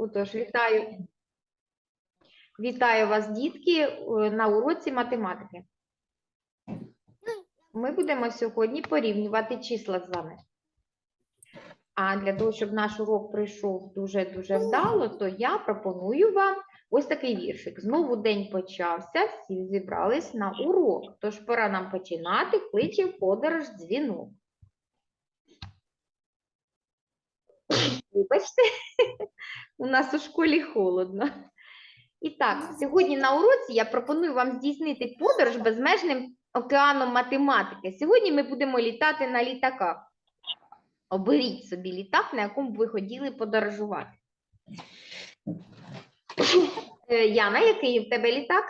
Отож, вітаю. Вітаю вас, дітки, е, на уроці математики. Ми будемо сьогодні порівнювати числа з вами. А для того, щоб наш урок пройшов дуже-дуже вдало, то я пропоную вам ось такий віршик. Знову день почався, всі зібрались на урок. Тож пора нам починати, кличе подорож дзвінок. Вибачте, у нас у школі холодно. І так, сьогодні на уроці я пропоную вам здійснити подорож безмежним океаном математики. Сьогодні ми будемо літати на літаках. Оберіть собі літак, на якому б ви хотіли подорожувати. Е, Яна, який в тебе літак?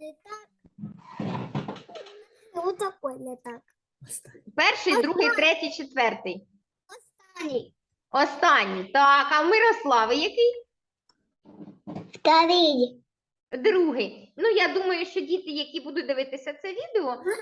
Не так. Ну, такой не так. Перший, другий, третій, четвертий. Останній. Останній. Так, а Мирослави який? Второй. Другий. Ну, я думаю, що діти, які будуть дивитися це відео, Ну,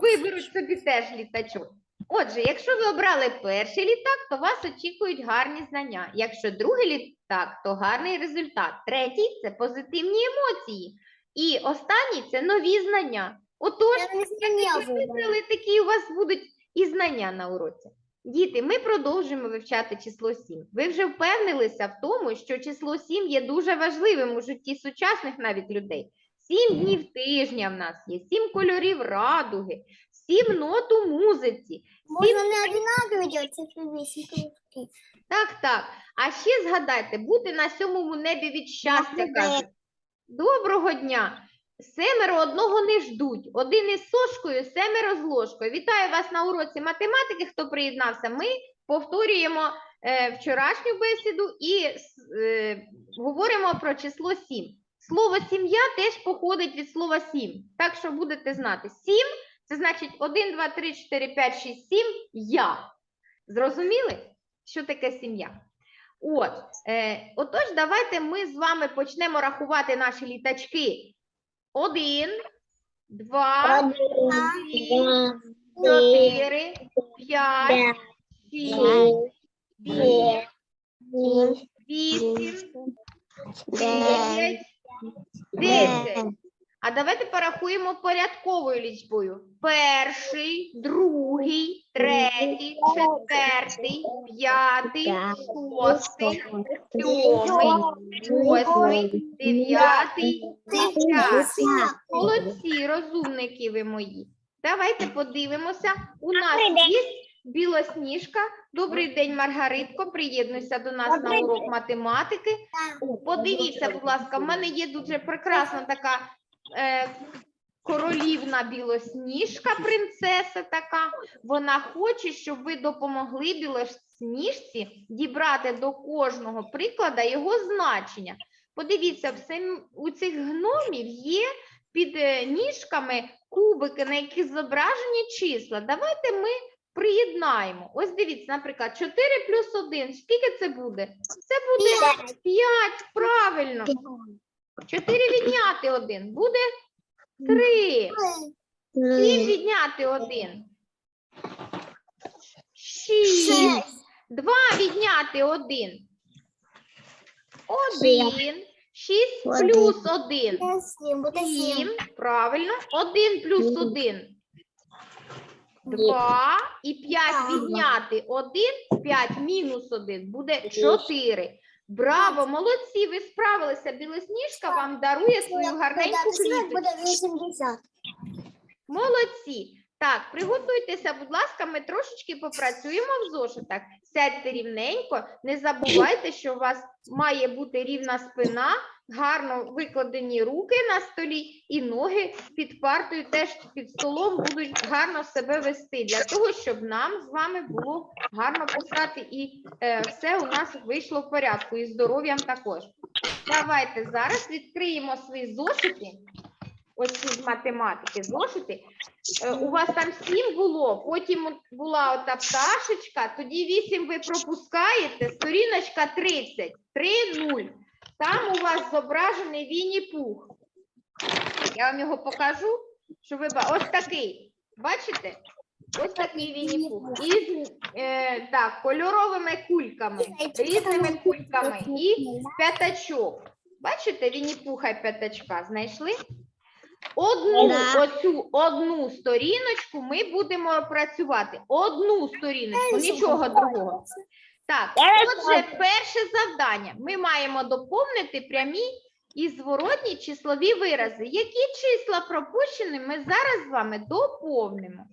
виберуть собі теж літачок. Отже, якщо ви обрали перший літак, то вас очікують гарні знання. Якщо другий літак, то гарний результат. Третій це позитивні емоції. І останній це нові знання. Отож, Я не сильно ви вибрали такі у вас будуть і знання на уроці. Діти, ми продовжуємо вивчати число 7. Ви вже впевнилися в тому, що число 7 є дуже важливим у житті сучасних навіть людей. Сім днів тижня в нас є, сім кольорів радуги, сім нот у музиці. Весь. Так, так. А ще згадайте, бути на сьомому небі від щастя, кажуть. Доброго дня! Семеро одного не ждуть. Один із сошкою, семеро з ложкою. Вітаю вас на уроці математики. Хто приєднався? Ми повторюємо е, вчорашню бесіду і е, говоримо про число 7. Слово сім'я теж походить від слова сім. Так що будете знати, сім це значить 1, 2, 3, 4, 5, 6, 7 я. Зрозуміли, що таке сім'я? От, е, отож, давайте ми з вами почнемо рахувати наші літачки. Один, два, три, чотири, п'ять, шість, сім, вісім, дев'ять, десять. А давайте порахуємо порядковою лічбою. Перший, другий, третій, четвертий, п'ятий, шостий, сьомий, восьмий, дев'ятий, десятий. Молодці, розумники ви мої. Давайте подивимося. У нас є білосніжка. Добрий день, Маргаритко. Приєднуйся до нас на урок математики. Подивіться, будь ласка, в мене є дуже прекрасна така е, королівна білосніжка, принцеса така. Вона хоче, щоб ви допомогли білосніжці дібрати до кожного приклада його значення. Подивіться, у цих гномів є під е, ніжками кубики, на яких зображені числа. Давайте ми приєднаємо. Ось дивіться, наприклад, 4 плюс 1. Скільки це буде? Це буде 5, правильно. 4 відняти 1 буде 3. 7 відняти 1. 6. 2 відняти 1. 1. 6 плюс 1. Семь, будет семь. 7. Правильно. 1 плюс 1. 2. І 5 відняти 1. 5 мінус 1 буде 4. Браво, молодці, ви справилися. Білосніжка вам дарує свою гарненьку квіточку. Молодці. Так, приготуйтеся, будь ласка, ми трошечки попрацюємо в зошитах. Сядьте рівненько, не забувайте, що у вас має бути рівна спина, гарно викладені руки на столі і ноги під партою теж під столом будуть гарно себе вести для того, щоб нам з вами було гарно писати і е, все у нас вийшло в порядку, і здоров'ям також. Давайте зараз відкриємо свої зошити. Ось з математики зошити. Е, У вас там сім було, потім була ота пташечка, тоді вісім ви пропускаєте, сторіночка 30, 3-0. Там у вас зображений Вінні Пух. Я вам його покажу, що ви ба- ось такий. Бачите? Ось такий Вінні-Пух. Із е, так, кольоровими кульками, різними кульками і п'ятачок. Бачите, Вінні-Пуха і п'ятачка знайшли? Одну Да. оцю одну сторіночку ми будемо працювати. Одну сторіночку, нічого другого. Так, отже, перше завдання. Ми маємо доповнити прямі і зворотні числові вирази. Які числа пропущені, ми зараз з вами доповнимо.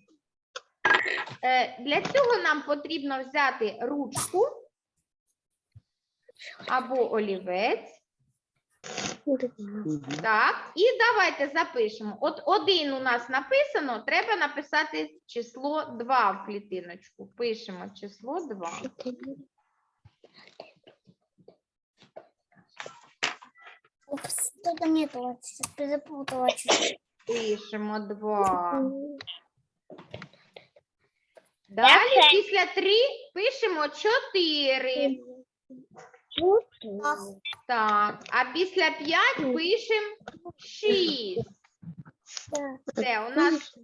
Е, Для цього нам потрібно взяти ручку або олівець. Так, і давайте запишемо. От один у нас написано, треба написати число 2 в клітиночку. Пишемо число 2. Что-то не то. Пишемо 2. Далі після 3 пишемо 4. Так, а після 5 пишемо 6. Все, у нас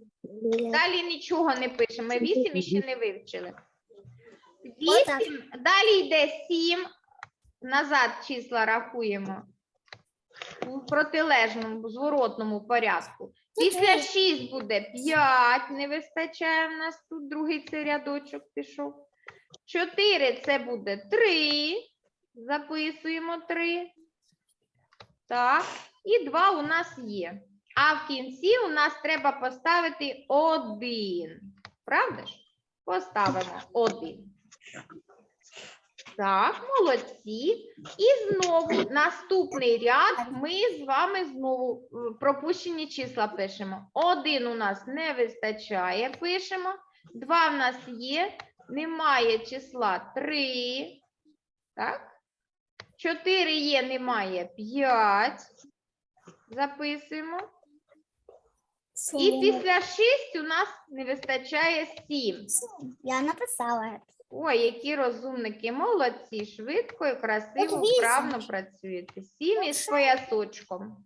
далі нічого не пишемо. Ми 8 іще не вивчили. 8, далі йде 7. Назад числа рахуємо у протилежному, зворотному порядку. Після 6 буде 5, не вистачає в нас тут другий цей рядочок пішов. 4 це буде 3. Записуємо 3. Так, і 2 у нас є. А в кінці у нас треба поставити 1. Правда ж? Поставимо 1. Так, молодці. І знову наступний ряд ми з вами знову е, пропущені числа пишемо. Один у нас не вистачає, пишемо. Два в нас є, немає числа 3. Так? 4 є, немає 5. Записуємо. І після 6 у нас не вистачає 7. Я написала. Ой, які розумники, молодці, швидко і красиво, вправно працюєте. Сім із поясочком.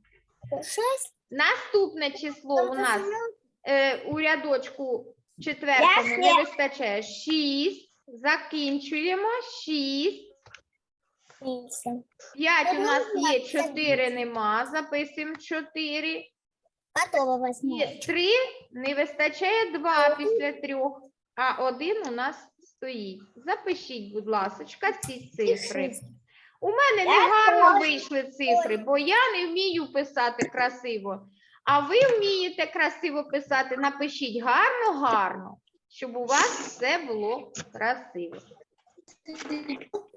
Наступне число у нас е, у рядочку четвертому не вистачає 6. Закінчуємо 6. Восемь. 5 у нас є, 4 нема. Записуємо 4. Готово возьму. І 3 не вистачає 2 після 3. А 1 у нас стоїть. Запишіть, будь ласка, ці цифри. У мене не гарно вийшли цифри, бо я не вмію писати красиво. А ви вмієте красиво писати, напишіть гарно, гарно, щоб у вас все було красиво.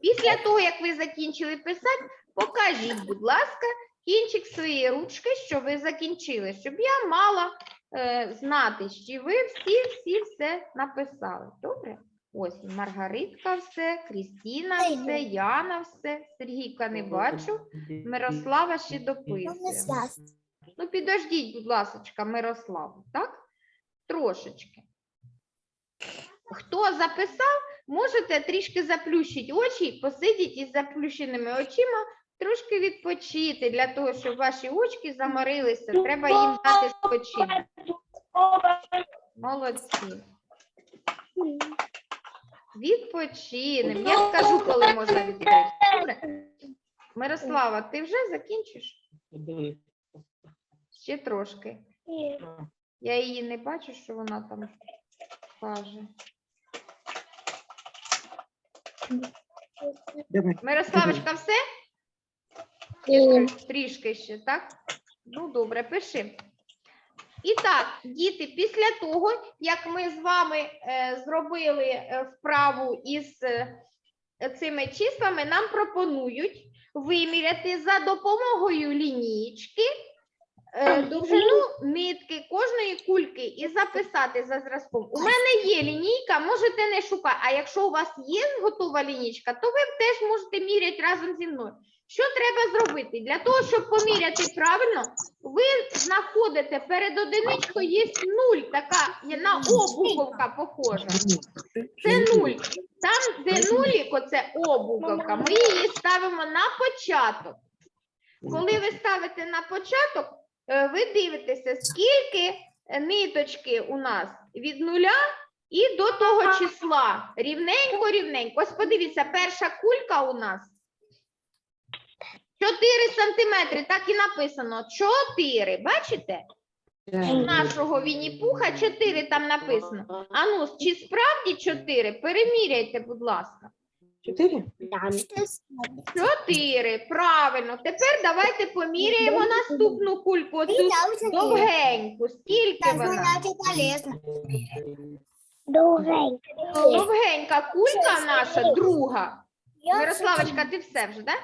Після того, як ви закінчили писати, покажіть, будь ласка, кінчик своєї ручки, що ви закінчили, щоб я мала е, знати, що ви всі, всі все написали. Добре? Ось Маргаритка все, Крістіна все, Яна все, Сергійка не бачу, Мирослава ще Ну, дописує. Ну, підождіть, будь ласка, Мирославу, так? Трошечки. Хто записав, можете трішки заплющити очі, посидіть із заплющеними очима, трошки відпочити для того, щоб ваші очки заморилися. Треба їм дати спочинок. Молодці. Відпочинемо. Я скажу, коли можна. Добре? Мирослава, ти вже закінчиш? Ще трошки. Я її не бачу, що вона там каже. Мирославочка, все? Трішки ще, так? Ну, добре, пиши. І так, діти, після того, як ми з вами е, зробили е, вправу із е, цими числами, нам пропонують виміряти за допомогою лінійки е, довжину нитки кожної кульки і записати за зразком. У мене є лінійка, можете не шукати. А якщо у вас є готова лінійка, то ви теж можете міряти разом зі мною. Що треба зробити? Для того, щоб поміряти правильно, ви знаходите перед одиничкою є нуль, така є на О похожа. Це нуль. Там, де нулік, оце О ми її ставимо на початок. Коли ви ставите на початок, ви дивитеся, скільки е, ниточки у нас від нуля І до того числа рівненько, рівненько. Ось подивіться, перша кулька у нас 4 сантиметри, так і написано. 4, бачите? У нашого Вінні-Пуха 4 там написано. А ну, чи справді 4? Переміряйте, будь ласка. Чотири? Чотири, правильно. Тепер давайте поміряємо наступну кульку. Оцю довгеньку. Скільки вона? полезно. Довгенько. Довгенька кулька наша, друга. Мирославочка, ти все вже, так?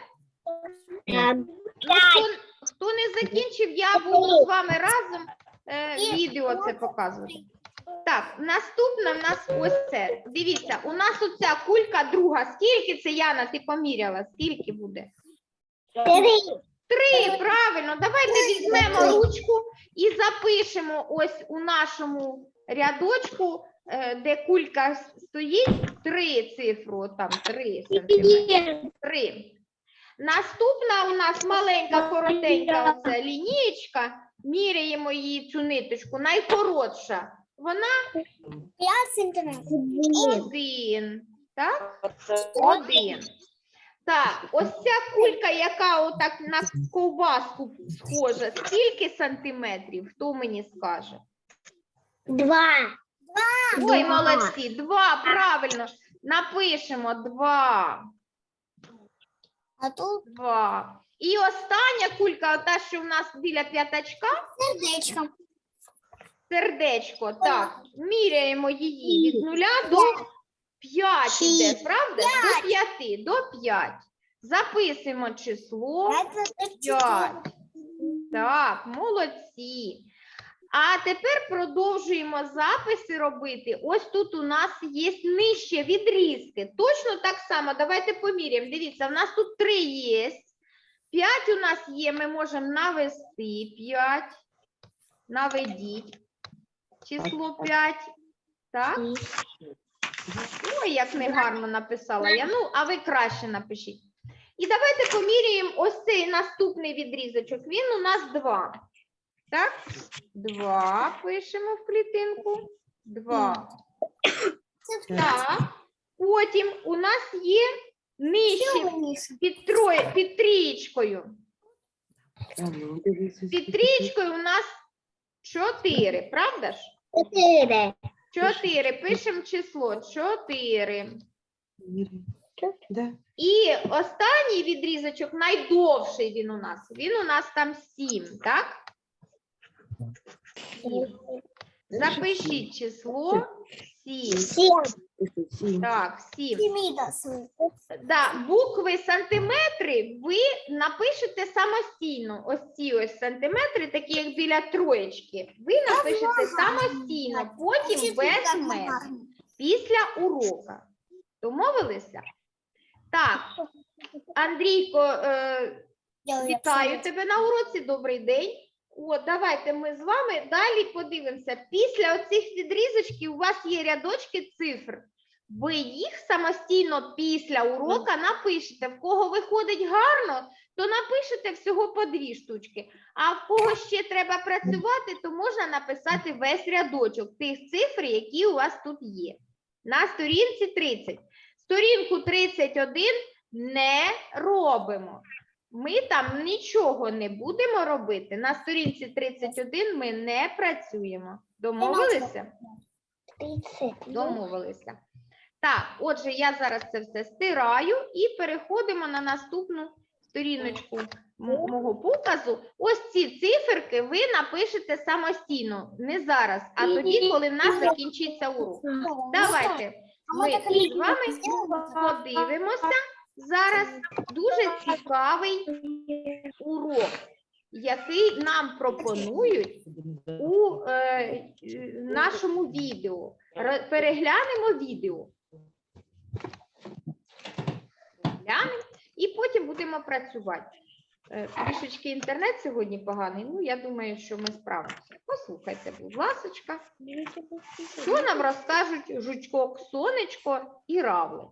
Хто, хто не закінчив, я буду з вами разом е, відео це показувати. Так, наступна в нас ось це. Дивіться, у нас оця кулька друга. Скільки це, Яна, ти поміряла? Скільки буде? Три, Три, правильно. Давайте візьмемо ручку і запишемо ось у нашому рядочку, е, де кулька стоїть, три цифру, там три сантиметри. Три. Наступна у нас маленька, коротенька оця лінієчка. Міряємо її цю ниточку, найкоротша. Вона один. Так? Один. Так, ось ця кулька, яка отак на ковбаску схожа, скільки сантиметрів? Хто мені скаже? Два. Ой, молодці, два, правильно. Напишемо два. А тут Два. І остання кулька, та, що в нас біля п'ятачка, сердечко. Сердечко. Так, міряємо її від нуля до п'ять іде, правда? До п'яти, до п'ять. Записуємо число. П'ять. Так, молодці. А тепер продовжуємо записи робити. Ось тут у нас є нижче відрізки. Точно так само. Давайте поміряємо. Дивіться, в нас тут три є. П'ять у нас є. Ми можемо навести п'ять. Наведіть число 5. Так? Ой, як негарно написала я. Ну, а ви краще напишіть. І давайте поміряємо ось цей наступний відрізочок. Він у нас 2. Так? 2 пишемо в клітинку. 2. Так. Потім у нас є нижче під, троє, під трієчкою. Під трієчкою у нас 4, правда ж? Чотири. Чотири. Пишемо число Чотири. Да. І останній відрізочок, найдовший він у нас. Він у нас там 7, так? Сім. Запишіть число сім. Сім. Так, 7. Да, букви сантиметри ви напишете самостійно. Ось ці ось сантиметри, такі як біля троєчки. Ви напишете самостійно, потім без мене, після урока. Домовилися? Так, Андрійко, е, Вітаю тебе на уроці. Добрий день. От, давайте ми з вами далі подивимося. Після оцих відрізочків у вас є рядочки цифр. Ви їх самостійно після урока напишете. В кого виходить гарно, то напишете всього по дві штучки. А в кого ще треба працювати, то можна написати весь рядочок тих цифр, які у вас тут є. На сторінці 30. Сторінку 31 не робимо. Ми там нічого не будемо робити. На сторінці 31 ми не працюємо. Домовилися? Домовилися. Так, отже, я зараз це все стираю і переходимо на наступну сторіночку мого показу. Ось ці циферки ви напишете самостійно, не зараз, а тоді, коли в нас закінчиться урок. Давайте ми з вами подивимося зараз дуже цікавий урок, який нам пропонують у е, нашому відео. Переглянемо відео. Переглянемо і потім будемо працювати. Е, Трішечки інтернет сьогодні поганий. Ну, я думаю, що ми справимося. Послухайте, будь ласочка, що нам розкажуть жучок, сонечко і равлик.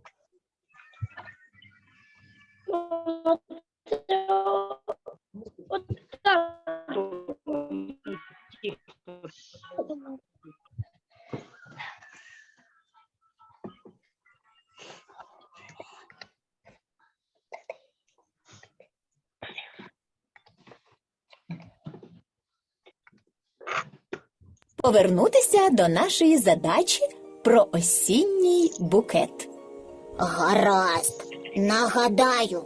Повернутися до нашої задачі про осінній букет. Гаразд. Нагадаю,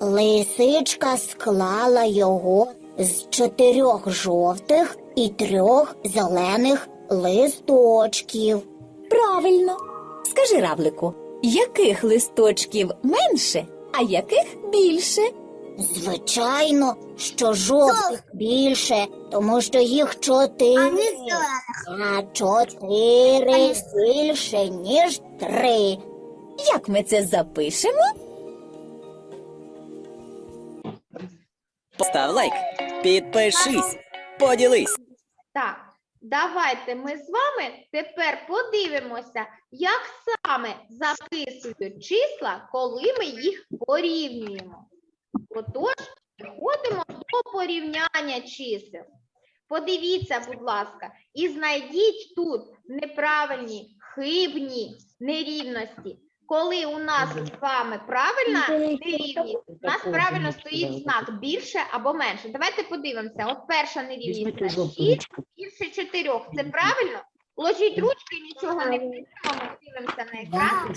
лисичка склала його з чотирьох жовтих і трьох зелених листочків. Правильно. Скажи, равлику, яких листочків менше, а яких більше? Звичайно, що жовтих більше, тому що їх чотири. А чотири більше, ніж три. Як ми це запишемо? Постав лайк, підпишись, поділись. Так, давайте ми з вами тепер подивимося, як саме записують числа, коли ми їх порівнюємо. Отож, переходимо до порівняння чисел. Подивіться, будь ласка, і знайдіть тут неправильні, хибні нерівності. Коли у нас з вами правильна нерівність, у нас правильно стоїть знак більше або менше. Давайте подивимося. От перша нерівність на 6 більше 4. Це правильно? Ложіть ручки, нічого не пишемо, ми дивимося на екран.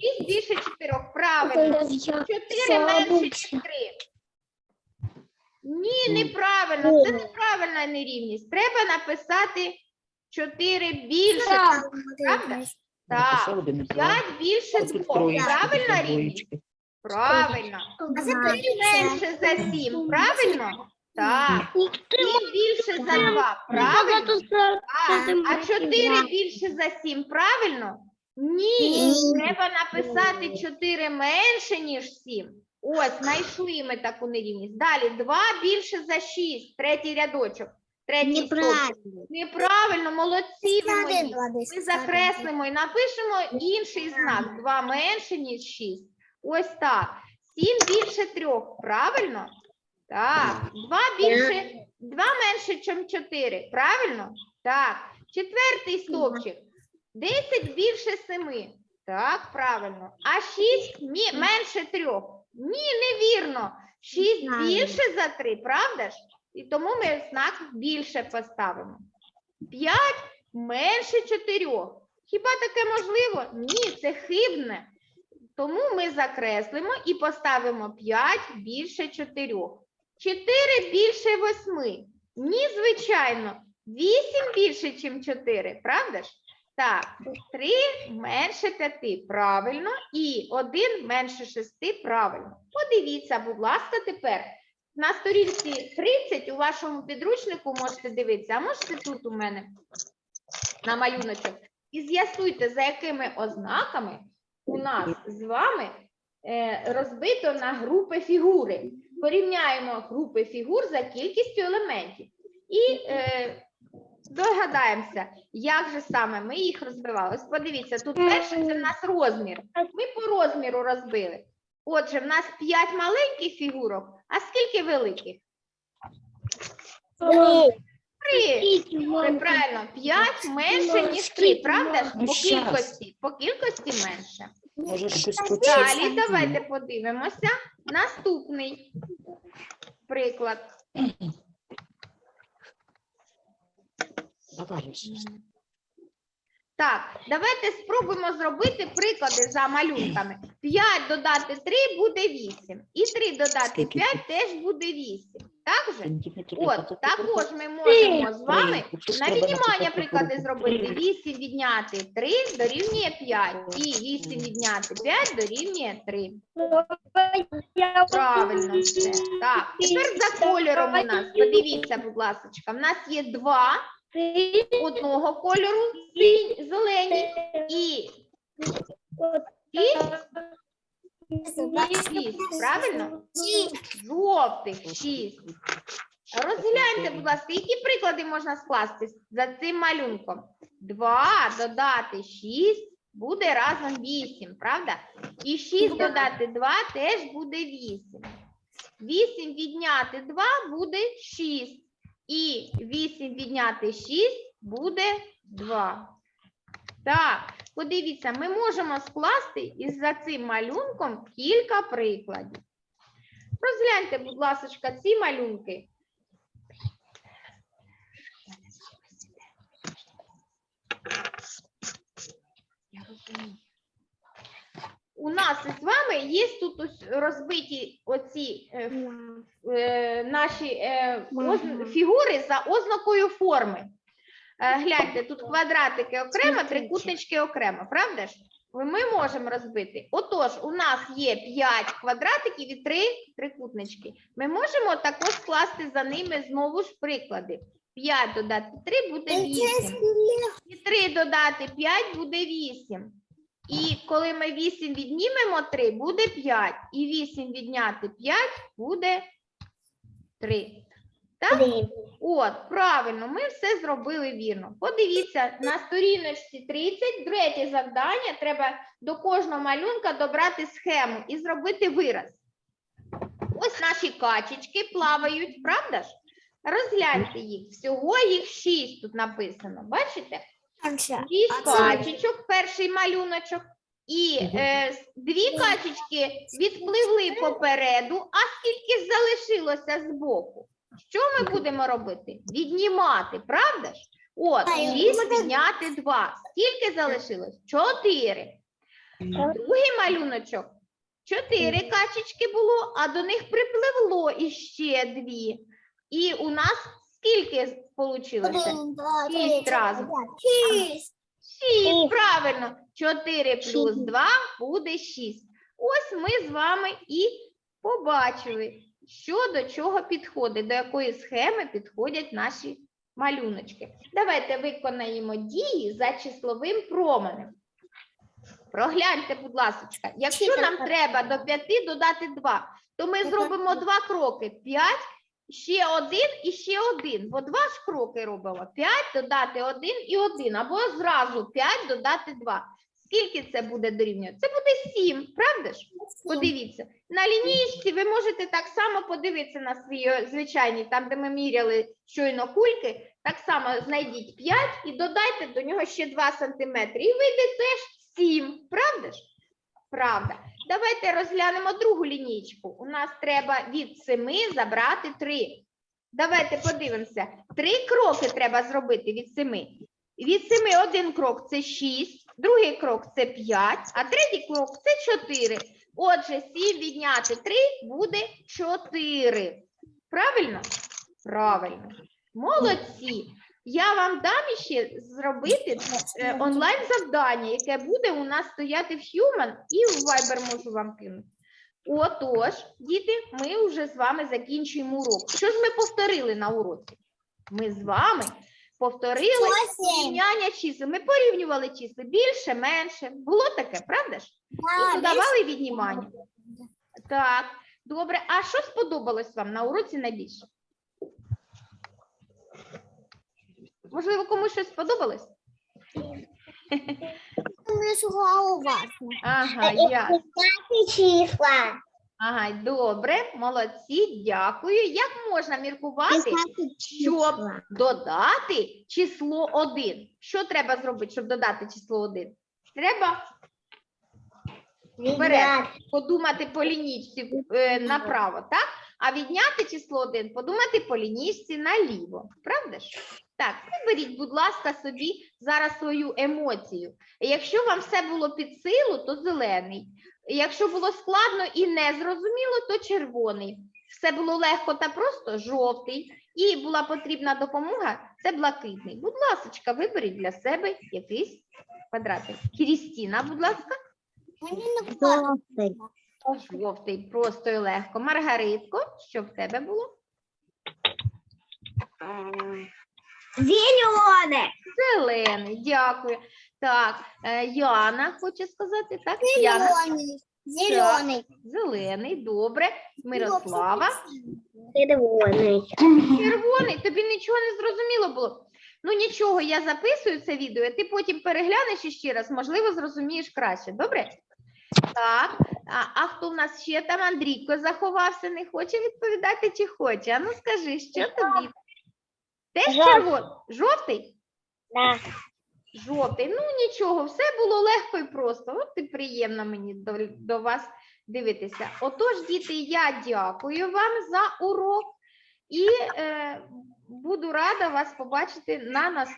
6 більше 4. Правильно. 4 менше 3. Ні, неправильно. Це неправильна нерівність. Треба написати 4 більше. Правда? Так. 5 більше 2. Правильна рівність? Правильно. А це 3 менше за 7. Правильно? Так. 7 більше за 2. Правильно? Так. А 4 більше за 7. Правильно? Ні. Треба написати 4 менше, ніж 7. Ось, знайшли ми таку нерівність. Далі 2 більше за 6. Третій рядочок. Третій стовпчик. Неправильно. Неправильно, молодці ви мої. Два, десять, Ми закреслимо і напишемо інший знак. 2 менше, ніж 6. Ось так. 7 більше 3. Правильно? Так. 2 більше, 2 менше, ніж 4. Правильно? Так. Четвертий стовпчик. 10 більше 7. Так, правильно. А 6 менше 3. Ні, невірно. 6 Правильно. більше за 3, правда ж? І тому ми знак більше поставимо. 5 менше 4. Хіба таке можливо? Ні, це хибне. Тому ми закреслимо і поставимо 5 більше 4. 4 більше 8. Ні, звичайно. 8 більше, ніж 4, правда ж? Так, 3 менше 5, правильно, і 1 менше 6, правильно. Подивіться, будь ласка, тепер. На сторінці 30 у вашому підручнику можете дивитися, а можете тут у мене на малюночок. І з'ясуйте, за якими ознаками у нас з вами е, розбито на групи фігури. Порівняємо групи фігур за кількістю елементів. І е, догадаємося, як же саме ми їх розбивали. Ось подивіться, тут перше це в нас розмір. Ми по розміру розбили. Отже, в нас 5 маленьких фігурок, а скільки великих? Три. Це правильно, 5 менше, ніж 3, правда ж? По кількості, по кількості менше. Може, щось Далі давайте подивимося. Наступний приклад. Так, давайте спробуємо зробити приклади за малюнками. 5 додати 3 буде 8. І 3 додати 5 теж буде 8. Так же? От, також ми можемо з вами на віднімання приклади зробити. 8 відняти 3 дорівнює 5. І 8 відняти 5 дорівнює 3. Правильно все. Так, тепер за кольором у нас. Подивіться, будь ласка, в нас є два одного кольору, синь, зелені і шість, шість, правильно? Жовтих шість. Розгляньте, будь ласка, які приклади можна скласти за цим малюнком? 2 додати 6 буде разом 8, правда? І 6 додати 2 теж буде 8. 8 відняти 2 буде 6. І 8 відняти 6 буде 2. Так, подивіться, ми можемо скласти із за цим малюнком кілька прикладів. Розгляньте, будь ласка, ці малюнки. Я розумію. У нас з вами є тут ось розбиті оці е, е, наші е, оз- фігури за ознакою форми. Е, гляньте, тут квадратики окремо, трикутнички окремо, правда ж? Ми можемо розбити. Отож, у нас є 5 квадратиків і 3 трикутнички. Ми можемо також скласти за ними знову ж приклади. 5 додати 3 буде 8. І 3 додати 5 буде 8. І коли ми 8 віднімемо 3, буде 5. І 8 відняти 5 буде 3. Так? От, правильно, ми все зробили вірно. Подивіться, на сторіночці 30, третє завдання, треба до кожного малюнка добрати схему і зробити вираз. Ось наші качечки плавають, правда ж? Розгляньте їх. Всього їх 6 тут написано. Бачите? Шість А це- качечок, перший малюночок. І е, с- дві качечки відпливли попереду, а скільки ж залишилося збоку? Що ми будемо робити? Віднімати, правда ж? От, А, і шість буде- відняти два. Скільки залишилось? Чотири. Другий малюночок. Чотири качечки було, а до них припливло іще дві. І у нас скільки вийшло? Один, два, три, Шість чотири, разом. п'ять. Шість. Шість, правильно. 4 плюс 2 буде 6. Ось ми з вами і побачили, що до чого підходить, до якої схеми підходять наші малюночки. Давайте виконаємо дії за числовим променем. Прогляньте, будь ласка, якщо нам треба до 5 додати 2, то ми зробимо два кроки. 5, ще один і ще один. Бо два ж кроки робимо. 5 додати 1 і 1, або зразу 5 додати 2. Скільки це буде дорівнювати? Це буде 7, правда ж? Подивіться. На лінійці ви можете так само подивитися на свій е, звичайний, там, де ми міряли щойно кульки, так само знайдіть 5 і додайте до нього ще 2 см. І вийде теж 7, правда ж? Правда. Давайте розглянемо другу лінійку. У нас треба від 7 забрати 3. Давайте подивимося. Три кроки треба зробити від 7. Від 7 один крок це 6, другий крок це 5, а третій крок це 4. Отже, 7 відняти 3 буде 4. Правильно? Правильно. Молодці. Я вам дам ще зробити е, онлайн завдання, яке буде у нас стояти в Human і в Viber можу вам кинути. Отож, діти, ми вже з вами закінчуємо урок. Що ж ми повторили на уроці? Ми з вами повторили Восемь. рівняння чисел. Ми порівнювали числа більше, менше. Було таке, правда ж? І додавали віднімання. Так, добре. А що сподобалось вам на уроці найбільше? Можливо, комусь щось сподобалось? Ми шукали уважно. Ага, я. числа. Ага, добре, молодці, дякую. Як можна міркувати, щоб додати число 1? Що треба зробити, щоб додати число 1? Треба вперед подумати по лінійці е, направо, так? А відняти число 1, подумати по лінійці наліво. Правда ж? Так, виберіть, будь ласка, собі зараз свою емоцію. Якщо вам все було під силу, то зелений. Якщо було складно і незрозуміло, то червоний. Все було легко та просто жовтий. І була потрібна допомога, це блакитний. Будь ласка, виберіть для себе якийсь квадратик. Крістіна, будь ласка. Мені не вкладно. Жовтий, просто і легко. Маргаритко, що в тебе було? Зелене. Зелений, дякую. Так, е, Яна хоче сказати, так? Яна, Зелений. Зелений. зелений, добре. Мирослава, Зелений. червоний, тобі нічого не зрозуміло було. Ну нічого, я записую це відео, ти потім переглянеш іще раз, можливо, зрозумієш краще. Добре? Так, а, а хто в нас ще там? Андрійко заховався, не хоче відповідати чи хоче? А ну скажи, що тобі? Теж Жовтий. червоний? Жовтий? Да. Жовтий. Ну нічого, все було легко і просто. От і приємно мені до, до вас дивитися. Отож, діти, я дякую вам за урок і е, буду рада вас побачити на наступному.